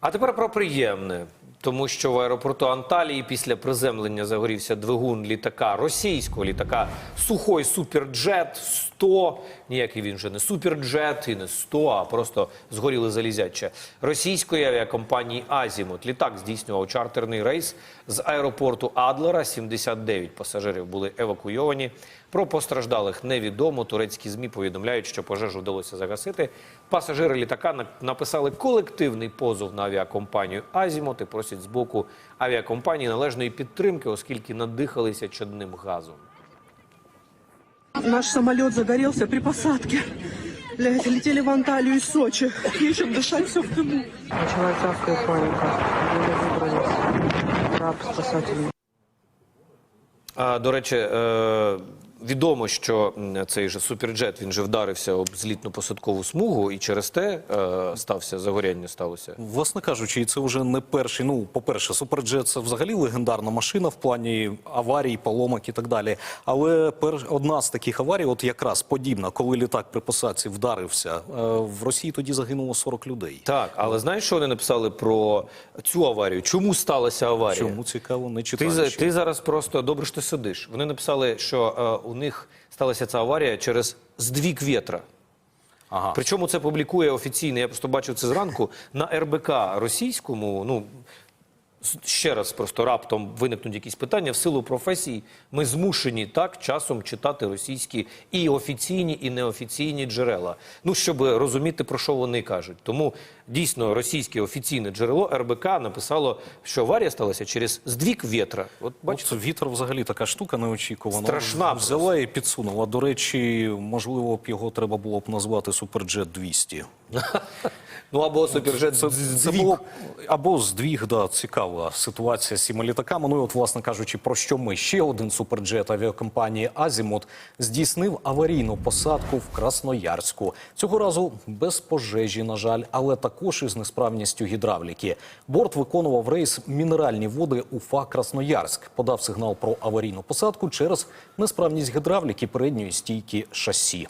А тепер про приємне. Тому що в аеропорту Анталії після приземлення загорівся двигун літака російського літака Сухой Суперджет 100. Ніякий він вже не Суперджет і не 100, а просто згоріли залізяче. Російської авіакомпанії Азімут. Літак здійснював чартерний рейс з аеропорту Адлера. 79 пасажирів були евакуйовані. Про постраждалих невідомо. Турецькі змі повідомляють, що пожежу вдалося загасити. Пасажири літака на- написали колективний позов на авіакомпанію Азімут і просять з боку авіакомпанії належної підтримки, оскільки надихалися чадним газом. Наш самолет загорелся при посадке. Блядь, летели в Анталию из Сочи. Нечем дышать, все в дыму. Началась авто паника. Еле выбрались. Раб спасательный. А, до речі, е, відомо, що цей же суперджет він же вдарився об злітну посадкову смугу, і через те е, стався загоряння сталося. Власне кажучи, і це вже не перший. Ну, по-перше, суперджет це взагалі легендарна машина в плані аварій, поломок і так далі. Але пер... одна з таких аварій, от якраз подібна, коли літак при посадці вдарився, е, в Росії тоді загинуло 40 людей. Так, але знаєш, що вони написали про цю аварію? Чому сталася аварія? Чому цікаво, не Ти, за- ти зараз просто добре що ти сидиш. Вони написали, що е, у них сталася ця аварія через здвік вітра. Ага. Причому це публікує офіційно, я просто бачив це зранку, на РБК російському. Ну, ще раз просто раптом виникнуть якісь питання. В силу професії ми змушені так часом читати російські і офіційні, і неофіційні джерела. Ну, щоб розуміти, про що вони кажуть. Тому дійсно російське офіційне джерело РБК написало, що аварія сталася через здвік вітра. От бачите, Бачите, вітер взагалі така штука неочікувана. Страшна Взяла і підсунула. До речі, можливо б його треба було б назвати Суперджет 200. ну або суперджет Це, це було або здвіг, да, цікава ситуація з цими літаками. Ну і от, власне кажучи, про що ми ще один суперджет авіакомпанії Азімут здійснив аварійну посадку в Красноярську. Цього разу без пожежі, на жаль, але також із несправністю гідравліки. Борт виконував рейс мінеральні води Уфа Красноярськ. Подав сигнал про аварійну посадку через несправність гідравліки передньої стійки шасі.